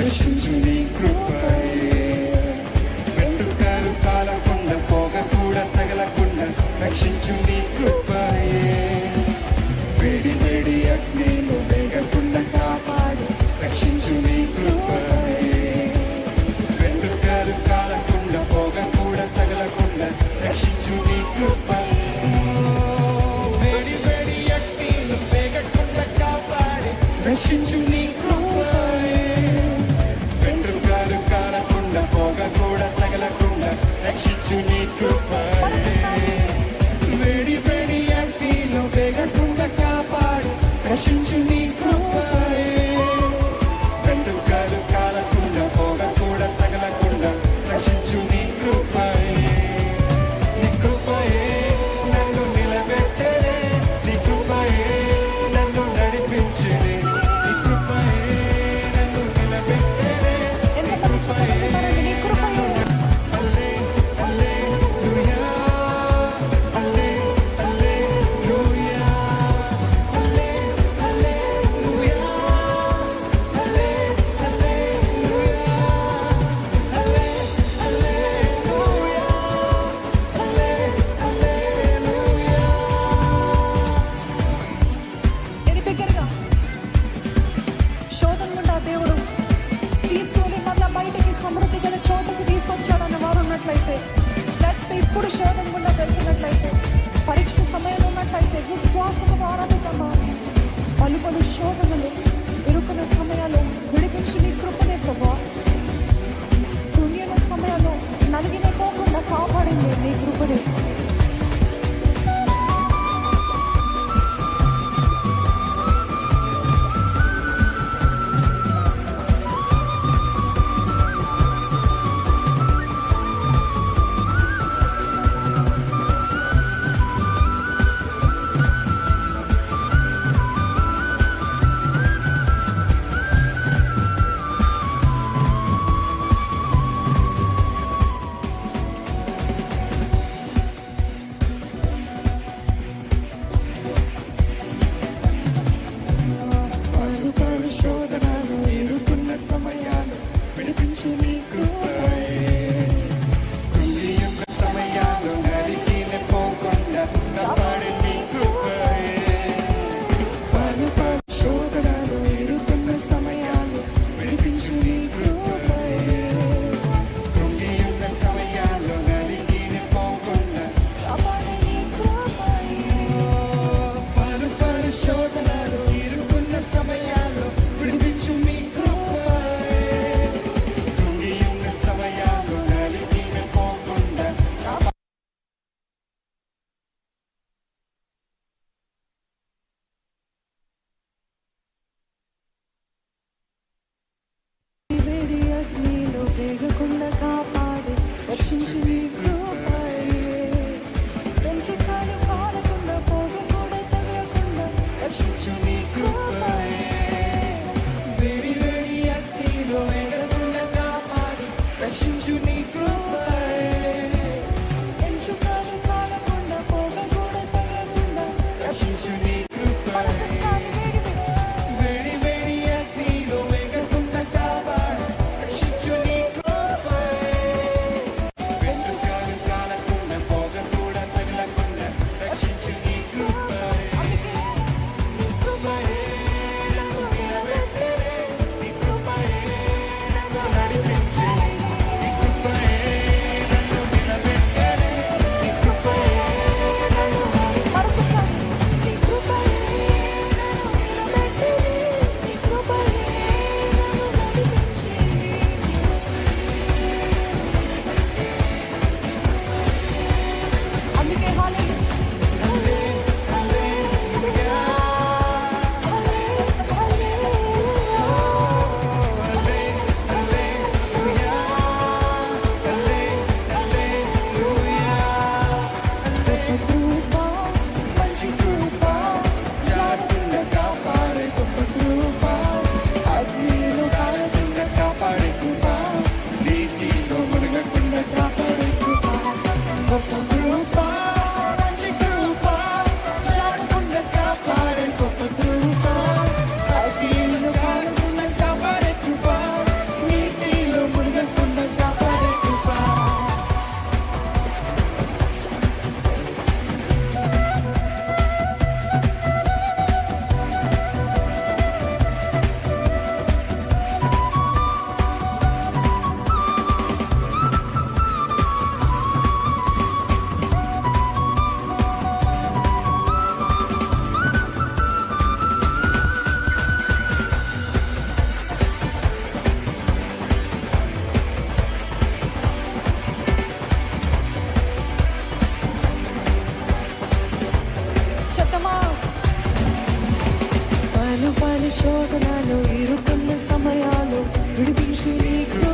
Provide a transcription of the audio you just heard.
రక్షించు నీ కృపయే. వెంట్రుకాలు కాలకుండా పోగ కూడా తగలకుండా రక్షించు నీ శోధన గుండా వెళ్తున్నట్లయితే పరీక్ష సమయం ఉన్నట్లయితే విశ్వాసము ఆరాధిద్దామా? పలు పలు శోధనలు ఇరుకున్న సమయాలు విడిపించి నీ కృపనే ప్రభా. తుణ్యన సమయాలు నలిగిన పోకుండా కాపాడింది నీ కృపనే. వేగకుండా కాపాడి రక్షించి నీ కృపాయే. వెంట్రుకాలు కాలకుండా పోగ కూడా తగలకుండా రక్షించు నీ కృపాయే. వేడి వేడి అగ్నిలో వేగకుండా కాపాడి రక్షించు నీ to.